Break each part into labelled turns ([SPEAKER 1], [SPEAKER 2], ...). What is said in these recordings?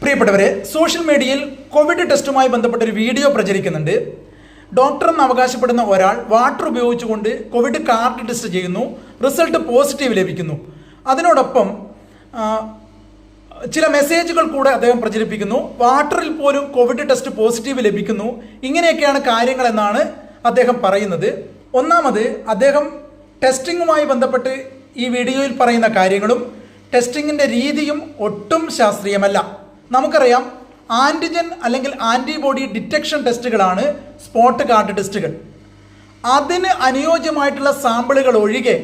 [SPEAKER 1] പ്രിയപ്പെട്ടവരെ സോഷ്യൽ മീഡിയയിൽ കോവിഡ് ടെസ്റ്റുമായി ബന്ധപ്പെട്ട ഒരു വീഡിയോ പ്രചരിക്കുന്നുണ്ട്. ഡോക്ടർ എന്ന് അവകാശപ്പെടുന്ന ഒരാൾ വാട്ടർ ഉപയോഗിച്ചുകൊണ്ട് കോവിഡ് കാർഡ് ടെസ്റ്റ് ചെയ്യുന്നു റിസൾട്ട് പോസിറ്റീവ് ലഭിക്കുന്നു. അതിനോടൊപ്പം ചില മെസ്സേജുകൾ കൂടെ അദ്ദേഹം പ്രചരിപ്പിക്കുന്നു. വാട്ടറിൽ പോലും കോവിഡ് ടെസ്റ്റ് പോസിറ്റീവ് ലഭിക്കുന്നു. ഇങ്ങനെയൊക്കെയാണ് കാര്യങ്ങൾ എന്നാണ് അദ്ദേഹം പറയുന്നത്. ഒന്നാമത് അദ്ദേഹം ടെസ്റ്റിങ്ങുമായി ബന്ധപ്പെട്ട് ഈ വീഡിയോയിൽ പറയുന്ന കാര്യങ്ങളും ടെസ്റ്റിങ്ങിന്റെ രീതിയും ഒട്ടും ശാസ്ത്രീയമല്ല. നമുക്കറിയാം ആന്റിജൻ അല്ലെങ്കിൽ ആന്റിബോഡി ഡിറ്റക്ഷൻ ടെസ്റ്റുകളാണ് സ്പോട്ട് കാർഡ് ടെസ്റ്റുകൾ അതിന് അനുയോജ്യമായിട്ടുള്ള സാമ്പിളുകൾ ഒഴികെ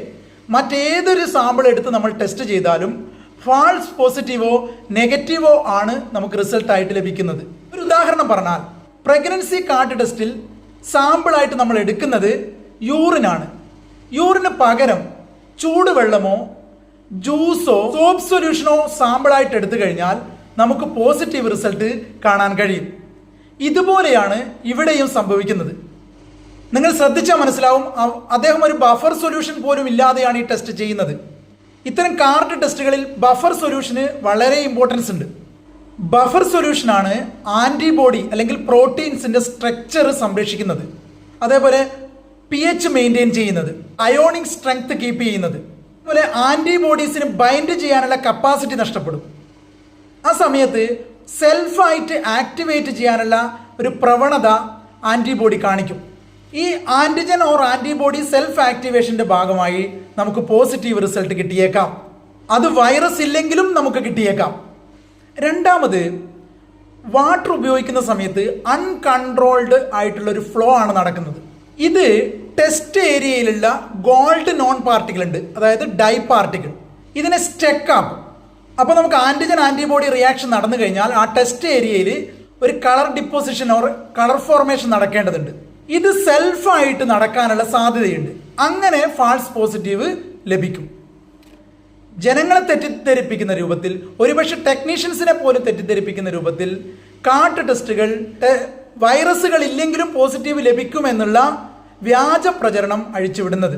[SPEAKER 1] മറ്റേതൊരു സാമ്പിൾ എടുത്ത് നമ്മൾ ടെസ്റ്റ് ചെയ്താലും ഫാൾസ് പോസിറ്റീവോ നെഗറ്റീവോ ആണ് നമുക്ക് റിസൾട്ടായിട്ട് ലഭിക്കുന്നത്. ഒരു ഉദാഹരണം പറഞ്ഞാൽ പ്രഗ്നൻസി കാർഡ് ടെസ്റ്റിൽ സാമ്പിളായിട്ട് നമ്മൾ എടുക്കുന്നത് യൂറിനാണ് യൂറിന് പകരം ചൂടുവെള്ളമോ ജ്യൂസോ സോപ്പ് സൊല്യൂഷനോ സാമ്പിളായിട്ട് എടുത്തു കഴിഞ്ഞാൽ നമുക്ക് പോസിറ്റീവ് റിസൾട്ട് കാണാൻ കഴിയും. ഇതുപോലെയാണ് ഇവിടെയും സംഭവിക്കുന്നത്. നിങ്ങൾ ശ്രദ്ധിച്ചാൽ മനസ്സിലാവും അദ്ദേഹം ഒരു ബഫർ സൊല്യൂഷൻ പോലും ഇല്ലാതെയാണ് ഈ ടെസ്റ്റ് ചെയ്യുന്നത്. ഇത്തരം കാർഡ് ടെസ്റ്റുകളിൽ ബഫർ സൊല്യൂഷന് വളരെ ഇമ്പോർട്ടൻസ് ഉണ്ട്. ബഫർ സൊല്യൂഷനാണ് ആന്റിബോഡി അല്ലെങ്കിൽ പ്രോട്ടീൻസിന്റെ സ്ട്രക്ചർ സംരക്ഷിക്കുന്നത്. അതേപോലെ പി എച്ച് മെയിന്റെയിൻ ചെയ്യുന്നത് അയോണിക് സ്ട്രെങ്ത് കീപ്പ് ചെയ്യുന്നത്. അതുപോലെ ആന്റിബോഡീസിന് ബൈൻഡ് ചെയ്യാനുള്ള കപ്പാസിറ്റി നഷ്ടപ്പെടും. ആ സമയത്ത് സെൽഫായിട്ട് ആക്ടിവേറ്റ് ചെയ്യാനുള്ള ഒരു പ്രവണത ആന്റിബോഡി കാണിക്കും. ഈ ആന്റിജൻ ഓർ ആന്റിബോഡി സെൽഫ് ആക്ടിവേഷന്റെ ഭാഗമായി നമുക്ക് പോസിറ്റീവ് റിസൾട്ട് കിട്ടിയേക്കാം. അത് വൈറസ് ഇല്ലെങ്കിലും നമുക്ക് കിട്ടിയേക്കാം. രണ്ടാമത് വാട്ടർ ഉപയോഗിക്കുന്ന സമയത്ത് അൺകൺട്രോൾഡ് ആയിട്ടുള്ള ഒരു ഫ്ലോ ആണ് നടക്കുന്നത്. ഇത് ടെസ്റ്റ് ഏരിയയിലുള്ള ഗോൾഡ് നോൺ പാർട്ടിക്കിൾ ഉണ്ട്. അതായത് ഡൈ പാർട്ടിക്കിൾ ഇതിനെ സ്റ്റെക്ക് ആക്കും. അപ്പോൾ നമുക്ക് ആന്റിജൻ ആന്റിബോഡി റിയാക്ഷൻ നടന്നു കഴിഞ്ഞാൽ ആ ടെസ്റ്റ് ഏരിയയിൽ ഒരു colour deposition or colour formation നടക്കേണ്ടതുണ്ട്. ഇത് സെൽഫായിട്ട് നടക്കാനുള്ള സാധ്യതയുണ്ട്. അങ്ങനെ ഫാൾസ് പോസിറ്റീവ് ലഭിക്കും. ജനങ്ങളെ തെറ്റിദ്ധരിപ്പിക്കുന്ന രൂപത്തിൽ ഒരുപക്ഷെ ടെക്നീഷ്യൻസിനെ പോലും തെറ്റിദ്ധരിപ്പിക്കുന്ന രൂപത്തിൽ കാട്ട് ടെസ്റ്റുകൾ വൈറസുകൾ ഇല്ലെങ്കിലും പോസിറ്റീവ് ലഭിക്കുമെന്നുള്ള വ്യാജ പ്രചരണം അഴിച്ചുവിടുന്നത്.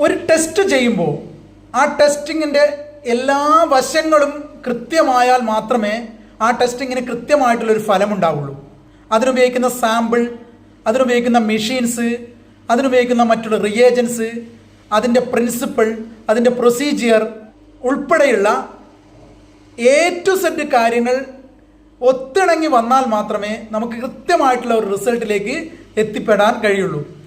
[SPEAKER 1] ഒരു ടെസ്റ്റ് ചെയ്യുമ്പോൾ ആ ടെസ്റ്റിങ്ങിന്റെ എല്ലാ വശങ്ങളും കൃത്യമായാൽ മാത്രമേ ആ ടെസ്റ്റിങ്ങിന് കൃത്യമായിട്ടുള്ളൊരു ഫലമുണ്ടാവുള്ളൂ. അതിനുപയോഗിക്കുന്ന സാമ്പിൾ അതിനുപയോഗിക്കുന്ന മെഷീൻസ് അതിനുപയോഗിക്കുന്ന മറ്റുള്ള റിയേജൻസ് അതിന്റെ പ്രിൻസിപ്പിൾ അതിന്റെ പ്രൊസീജിയർ ഉൾപ്പെടെയുള്ള എ ടു സെഡ് കാര്യങ്ങൾ ഒത്തിണങ്ങി വന്നാൽ മാത്രമേ നമുക്ക് കൃത്യമായിട്ടുള്ള ഒരു റിസൾട്ടിലേക്ക് എത്തിപ്പെടാൻ കഴിയുള്ളൂ.